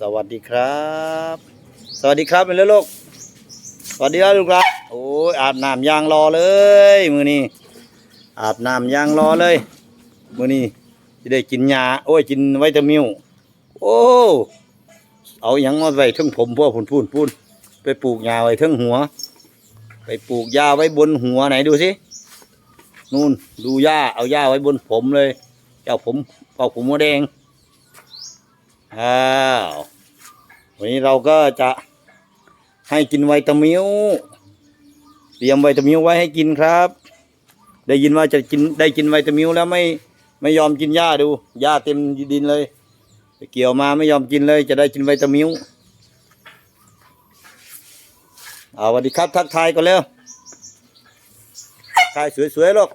สวัสดีครับ สวัสดีครับเป็นลูกสวัสดีครับลูกครับโอ้ยอาบน้ำยางรอเลย มือนี้อาบน้ำยางรอเลย มือนี้จะได้กินยาโอ้ยกินไวตามิวโอ้เอาหยังมาไว้ทั้งผมพวกพุ่นพุ่นพุ่นไปปลูกยาไว้ทั้งหัว ไปปลูกหญ้าไว้บนหัวไหนดูสินู่นดูหญ้าเอาหญ้าไว้บนผมเลย เจ้าผมเป่าผมหัวแดง อ้าววันนี้เราก็จะให้กินไวตามิวเตรียมไวตามิวไว้ให้กินครับ ได้ยินว่าจะกินได้กินไวตามิวแล้วไม่ไม่ยอมกินหญ้าดูหญ้าเต็มดินเลย เกี่ยวมาไม่ยอมกินเลย จะได้กินไวตามิวเอาสวัสดีครับ ทักทายก่อนเร็วทักทายสวยๆลูก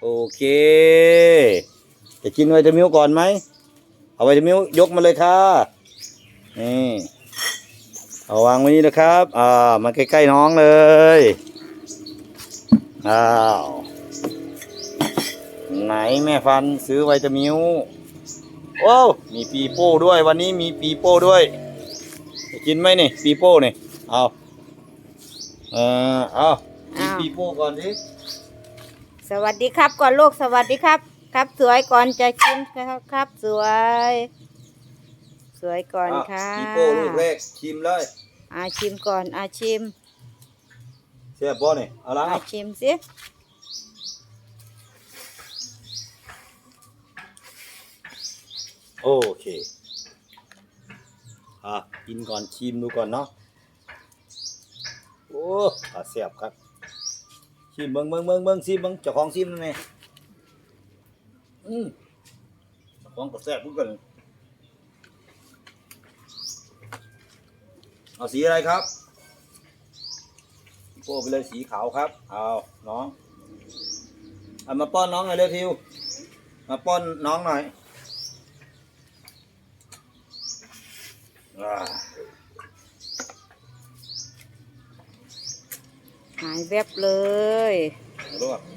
โอเค จะกินไวตามิวก่อนไหม เอาไวตามิวยกมาเลยค่ะนี่เอาวางไว้นี่นะครับ อ่ามาใกล้ๆน้องเลยอ้าวไหนแม่ฟันซื้อไวตามิวโอ้วมีปีโป้ด้วยวันนี้มีปีโป้ด้วยจะกินไหมนี่ปีโป้นี่เอาเออเอากินอ้าวปีโป้ก่อนดิสวัสดีครับก่อนลูกสวัสดีครับ ครับสวยก่อนจะกินครับครับ สวย สวยก่อนอะค่ะปีโป้ลูกแรกชิมเลยอาชิมก่อนอาชิมเสียบบ่นี่เอาละอาชิมสิโอเคอะกินก่อนชิมดูก่อนเนาะโอ้อะเสียบครับชิมเบิ้งเบิ้งเบิ้งเบิ้งชิมเบิ้งเจ้าของชิมนั่นไง อืมเจ้าของก็แซ่บเหมือนกันเอาสีอะไรครับโป้ไปเลยสีขาวครับ เอาน้องเอามาป้อนน้องหน่อยเร็วทิว มาป้อนน้องหน่อยอ่าหายแวบเลยเอาด้วย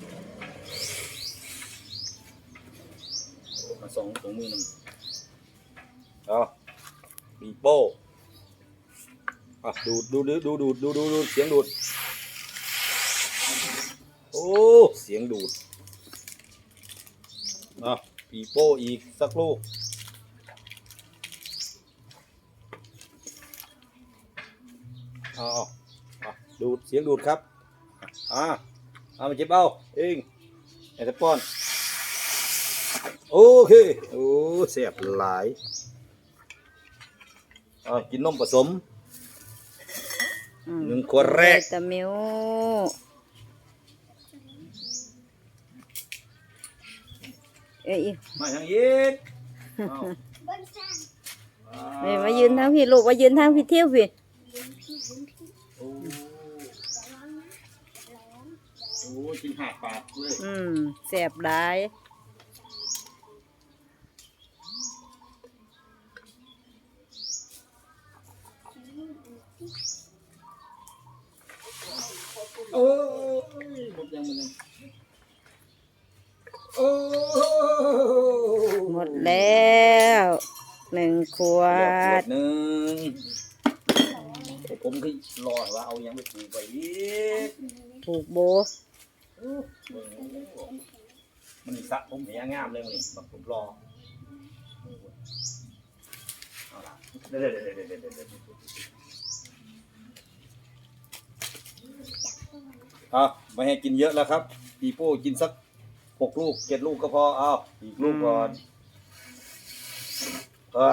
มาสองสองมือหนึ่งเอาปีโป้อะดูดดูดูดูดูดูดูดเสียงดูด โอ้ เสียงดูดอะปีโป้อีกสักลูกเอาเอาดูดเสียงดูดครับ อ่าเอามาเจ็บเอาเองไอ้ตะป้อน โอเค โอ้เสียบหลายอ่ากินนมผสมอืมหนึ่งขวดแรกวิตามิวเอ้ยมาอย่างอีกเอาเอ้ยมายืนทางพี่ลูกมายืนทางพี่เที่ยวพี่โอ้โอ้กินหักปากเลย อืมแสบหลาย โอ้ยหมดยังหมดยังโอ้หมดแล้วหนึ่งขวขวดดหนึ่งผมคือรอว่าเอายังไปปลูกไปอีกถูกโบมันนี่สระผมเหียงามเลยมันนี่แบบผมรอเอาล่ะเดี๋ยวเดี๋ยวเดี๋ยวเดี๋ยว เดี๋ยวเดี๋ยวเอาไม่ให้กินเยอะแล้วครับปีโป้กินสักหกลูกเจ็ดลูกก็พอเอาอีกลูกก่อนอ่า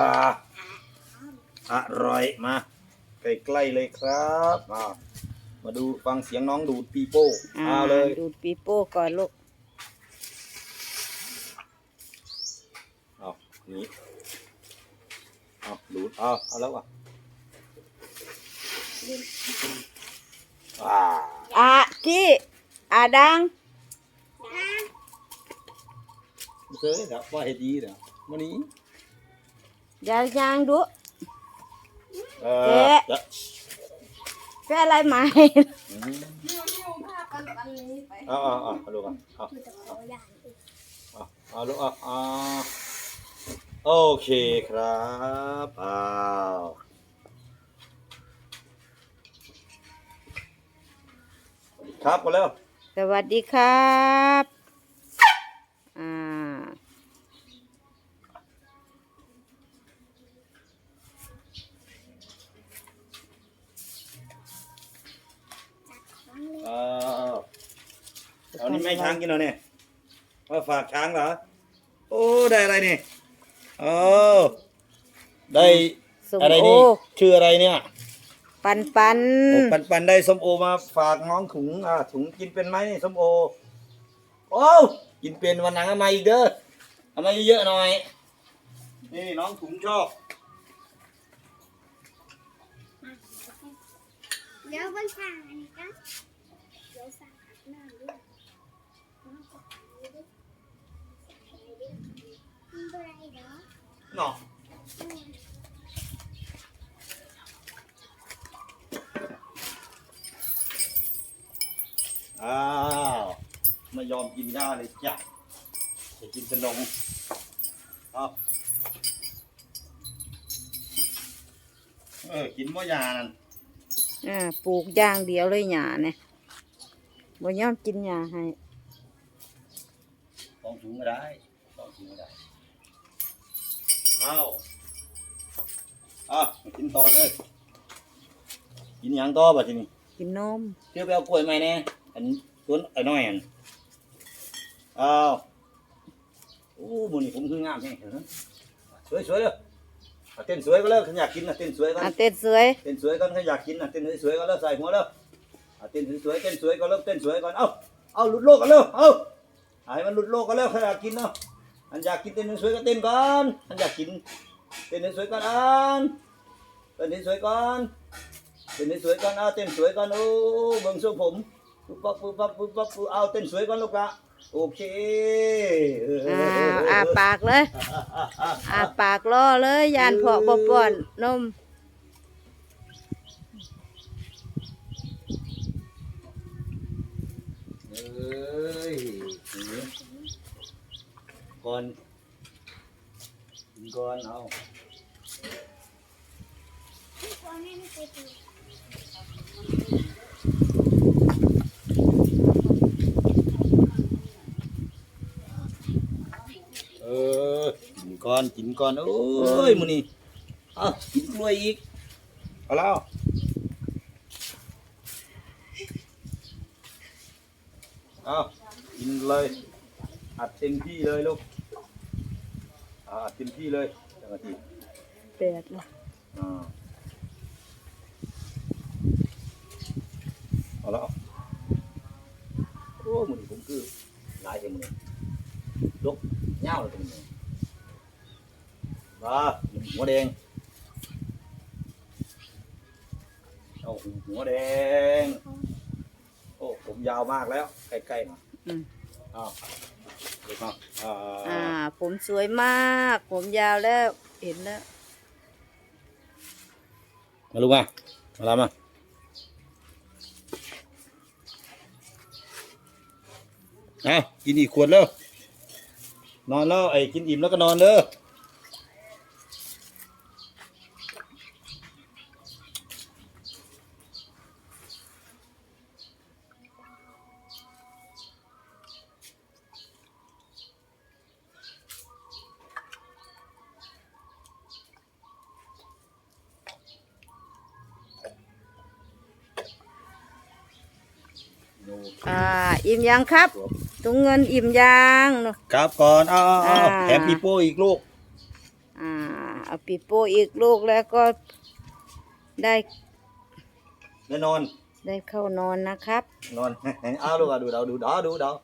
อร่อยมาใกล้ๆเลยครับมามาดูฟังเสียงน้องดูดปีโป้อ่าเอาเลยดูดปีโป้ก่อนลูกเอานี่เอาดูดเอาเอาแล้วอะอ่า อะที่อะ ดังเจอครับว่าให้ดีนะวันนี้ยางยางดูเอเอ๊ะจะแค่อะไรไหมอืมเอาเอาเอาเอาลูกอะเอาเอาเอาเอาลูกอะเอาโอเคครับอ้าวครับมาแล้ว สวัสดีครับอ่าอ้าวเอานี่แม่ช้างกินเหรอเนี่ยมาฝากช้างเหรอ โอ้ ได้อะไรนี่โอ้ได้ส้มอะไรโอนี่ชื่ออะไรเนี่ย ปันปันโอ้ปันปันได้ส้มโอมาฝากน้องถุงอ่าถุงกินเป็นไหมนี่ส้มโอ โอ้วกินเป็นวันหลังเอามาอีกเด้อเอามาเยอะๆหน่อย นี่น้องถุงชอบเดี๋ยวบนทางอันนี้ก็เดี๋ยวสั่งอาบน้ำด้วยน้องจะอาบน้ำด้วยมันเป็นไรเด้อเนาะ อ้าวไม่ยอมกินหญ้าเลยจ้ะจะกินขนมเอาเออกินบ่ยานั่นอ่าปลูกอย่างเดียวเลยหญ้าเนี่ยบ่ยอมกินหญ้าให้สองถุงก็ได้สองถุงก็ได้เอาอะมากินต่อเลย กินหยังต่อบ่ทีนี้กินนมเดี๋ยวไปเอากล้วยใหม่แน่ อันต้นไอ้น้อยอันอ้าวโอ้มื้อนี้ผมคืองามแฮงเหรอสวยสวยๆเลยเอาเต้นสวยก็เลิกอยากกินนะเต้นสวยกันอะเต้นสวยเต้นสวยก่อนถ้าอยากกินนะเต้นสวยๆก็เลิกใส่หัวเลิกเอาเต้นสวยๆเต้นสวยก็เลิกเต้นสวยก่อนเอ้าเอาหลุดโลกกันเร็วเอ้าเอาให้มันหลุดโลกกันเร็วใครอยากกินเนาะอันอยากกินเต้นสวยก็เต้นก่อนอันอยากกินเต้นสวยก่อนอันเต้นสวยก่อนเต้นสวยก่อนเอาเต้นสวยก่อนโอ้เบิ่งทรงผม ปุ๊บปั๊บปุ๊บปั๊บปุ๊บปั๊บปุ๊บเอาเต้นสวยก่อนลูกละโอเคเอออ่าอาปากเลยอาปากล่อเลยยานเพาะบ่ป้อนนมเอ้ยก่อนกินก่อนเอาพี่คนนี้ไม่เคยดู เออ กินก่อนกินก่อนโอ้ยมื้อนี้เอากินกล้วยอีกเอาแล้วเอากินเลยอัดเต็มที่เลยลูกอ่าอัดเต็มที่เลยจังหวะที่แปดละอ่าเอาแล้วโอ้มื้อนี้ผมคือหลายเต็มอเลยลกยาวเลยตรงนี้ มาหัวแดงเอาหัวแดง โอ้ผมยาวมากแล้วใกล้ๆหน่อยอืมอ้าวเด็กมาอ่าอ่าผมสวยมาก ผมยาวแล้ว เห็นแล้ว มาลูกมามาลามาเอากินอีกขวดแล้ว นอนแล้วไอ้กินอิ่มแล้วก็นอนเด้อ อเคอ่าอิ่มยังครับถุงเงินอิ่มยังเนอะ ครับก่อนเอาเอาเอาอ่า แถมปีโป้อีกลูกอ่าเอาปีโป้อีกลูกแล้วก็ได้แน่นอน ได้เข้านอนนะครับ นอนเอาลูกอะดูดาวดูดาวดูดาว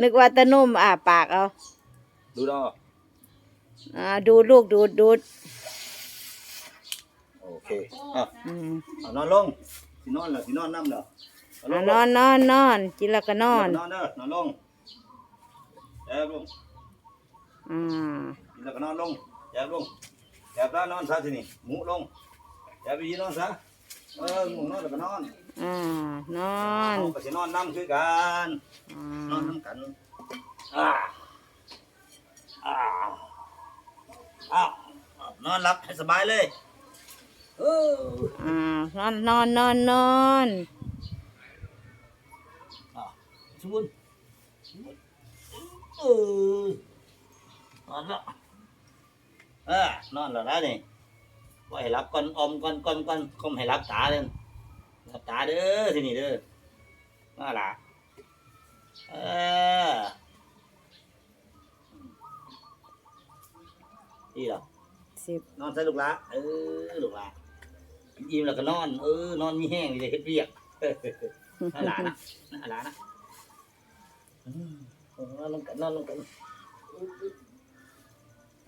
นึกว่าตะนุ่มอ่าปากเอาดูดาวอ่าดูลูกดูดดูดโอเคอะอืมเอานอนลงสินอนเหรอสินอนน้ำเหรอ เอาลอ่างนอนนอนนอนกินแล้วก็นอน นอนเด้อนอนลงแอบลงอ่ากินแล้วก็นอนลงแอบลงแอบแล้วนอนซะทีนี่หมูลงแอบไปยีนอนซะเออหมูนอนแล้วก็นอนอ่านอนเอาก็สินอนน้ำคือกันอ่นอนาน้ำกันอ่าอ่าอ้าวนอนหลับให้สบายเลยเอออ่านอนนอนนอนนอนอะ สมมุนเออนอนแล้วเออนอนแล้วนะนี่ไว้ให้รับก่อนอมก่อนก่อนก่อนคมให้รับตาเด้อรับตาเด้อทีนี่เด้อน่าล่ะเออดีหรอสิบนอนใส่ลูกละเออลูกละอิ่มแล้วก็นอน เออนอนมีแห้งเลยเฮ็ดเวียกน่าหลานะน่าหลานะอืม นอนลงกันนอนลงกัน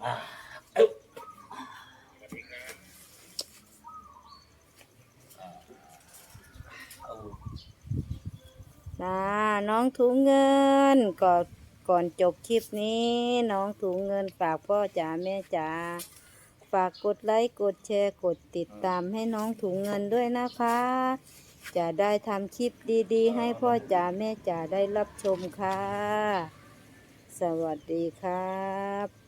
อ่าเอ้าเอานะน้องถุงเงินก่อนก่อนจบคลิปนี้ น้องถุงเงินฝากพ่อจ๋าแม่จ๋าฝากกดไลค์กดแชร์กดติดตามให้น้องถุงเงินด้วยนะคะ จะได้ทำคลิปดีๆ ให้พ่อจ๋าแม่จ๋าได้รับชมค่ะ สวัสดีครับ